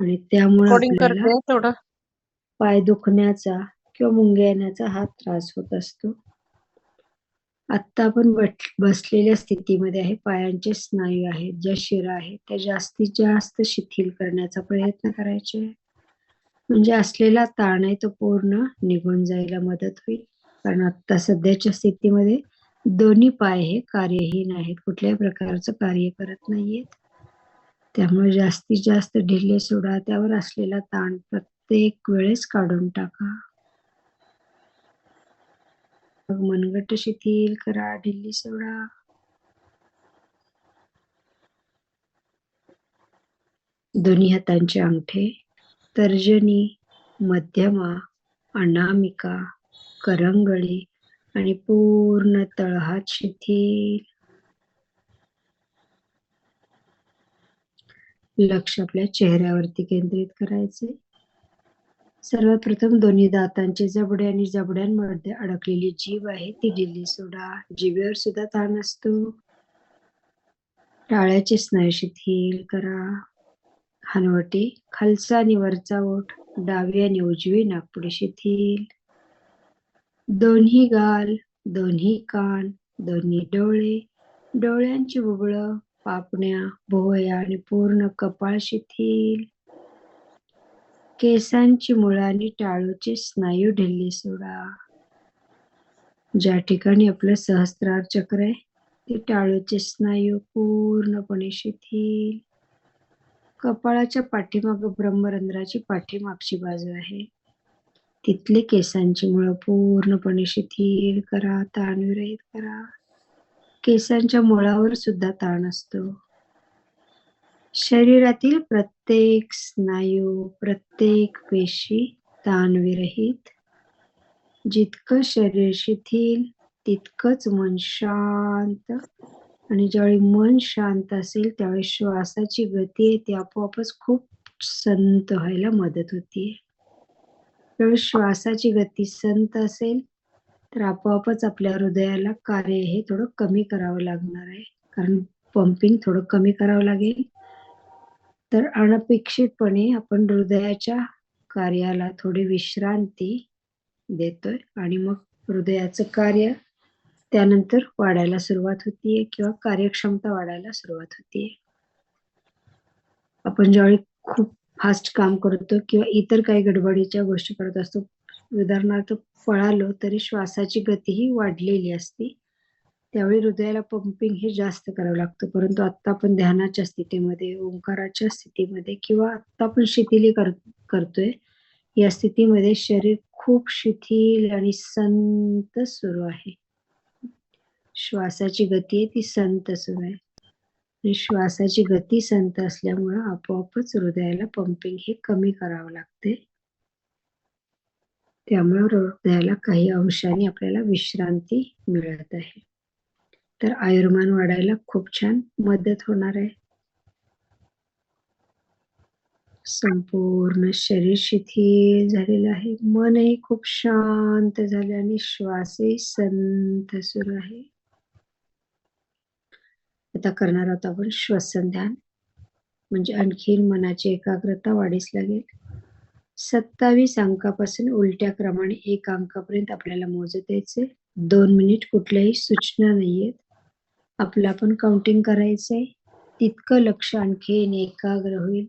आणि त्यामुळे रेकॉर्डिंग आपल्याला करते थोडं पाय दुखण्याचा किंवा मुंग्या येण्याचा हा त्रास होत असतो. आत्ता आपण बट- बसलेल्या स्थितीमध्ये आहे. पायांचे स्नायू आहेत ज्या शिरा आहेत त्या जास्तीत जास्त शिथिल करण्याचा प्रयत्न करायचे. आहे. म्हणजे असलेला ताण आहे तो पूर्ण निघून जायला मदत होईल. कारण आता सध्याच्या स्थितीमध्ये दोन्ही पाय हे कार्यहीन आहेत. कुठल्याही प्रकारचं कार्य करत नाहीयेत. त्यामुळे जास्तीत जास्त ढिले सोडा त्यावर असलेला ताण प्रत्येक वेळेस काढून टाका. मग मनगट शिथिल करा ढिल्ली सोडा. दोन्ही हातांचे अंगठे तर्जनी मध्यमा अनामिका करंगळी आणि पूर्ण तळहात शिथिल. लक्ष आपल्या चेहऱ्यावरती केंद्रित करायचे. सर्वात प्रथम दोन्ही दातांचे जबडे आणि जबड्यांमध्ये अडकलेली जीभ आहे ती दिली सोडा जिभेवर सुद्धा ताण असतो. टाळ्याचे स्नायू शिथिल करा. हनवटी खालचा आणि वरचा ओठ डावी आणि उजवी नागपुडी शिथिल दोन्ही गाल दोन्ही कान दोन्ही डोळे डोळ्यांची बुबळं पापण्या भोवया आणि पूर्ण कपाळ शिथिल केसांची मुळं आणि टाळूचे स्नायू ढिल्ली सोडा. ज्या ठिकाणी आपलं सहस्त्रार चक्र आहे ते टाळूचे स्नायू पूर्णपणे शिथिल कपाळाच्या पाठीमाग ब्रह्मरंध्राची पाठीमागची बाजू आहे. तिथले केसांची मुळं पूर्णपणे शिथिल करा ताणविरहित करा. केसांच्या मुळावर सुद्धा ताण असतो. शरीरातील प्रत्येक स्नायू प्रत्येक पेशी ताणविरहित. जितकं शरीर शिथिल तितकंच मन शांत. आणि ज्यावेळी मन शांत असेल त्यावेळी श्वासाची गती आहे ती आपोआपच खूप संत व्हायला मदत होते त्यावेळी श्वासाची गती संत असेल तर आपोआपच आपल्या हृदयाला कार्य हे थोडं कमी करावं लागणार आहे. कारण पंपिंग थोडं कमी करावं लागेल. तर अनपेक्षितपणे आपण हृदयाच्या कार्याला थोडी विश्रांती देतोय. आणि मग हृदयाचं कार्य त्यानंतर वाढायला सुरुवात होतीये किंवा कार्यक्षमता वाढायला सुरुवात होतीये. आपण ज्यावेळी खूप फास्ट काम करतो किंवा इतर काही गडबडीच्या गोष्टी करत असतो उदाहरणार्थ पळालो तरी श्वासाची गतीही वाढलेली असते. त्यावेळी हृदयाला पंपिंग हे जास्त करावं लागतं. परंतु आत्ता आपण ध्यानाच्या स्थितीमध्ये ओंकाराच्या स्थितीमध्ये किंवा आत्ता आपण शिथिली कर करतोय या स्थितीमध्ये शरीर खूप शिथिल आणि संत सुरू आहे. श्वासाची गती आहे ती संत सुरू आहे. आणि श्वासाची गती संत असल्यामुळं आपोआपच हृदयाला पंपिंग हे कमी करावं लागते. त्यामुळे हृदयाला काही अंशाने आपल्याला विश्रांती मिळत आहे. तर आयुर्मान वाढायला खूप छान मदत होणार आहे. संपूर्ण शरीर शिथिल झालेलं आहे. मनही खूप शांत झाले आणि श्वासही संत सुरू आहे. आता करणार आहोत आपण श्वसन ध्यान म्हणजे आणखीन मनाची एकाग्रता वाढीस लागेल. सत्तावीस अंकापासून उलट्या क्रमाने एक अंकापर्यंत आपल्याला मोजत यायचे दोन मिनिट कुठल्याही सूचना नाहीयेत. आपलं आपण काउंटिंग करायचंय. तितकं लक्ष आणखीन एकाग्र होईल.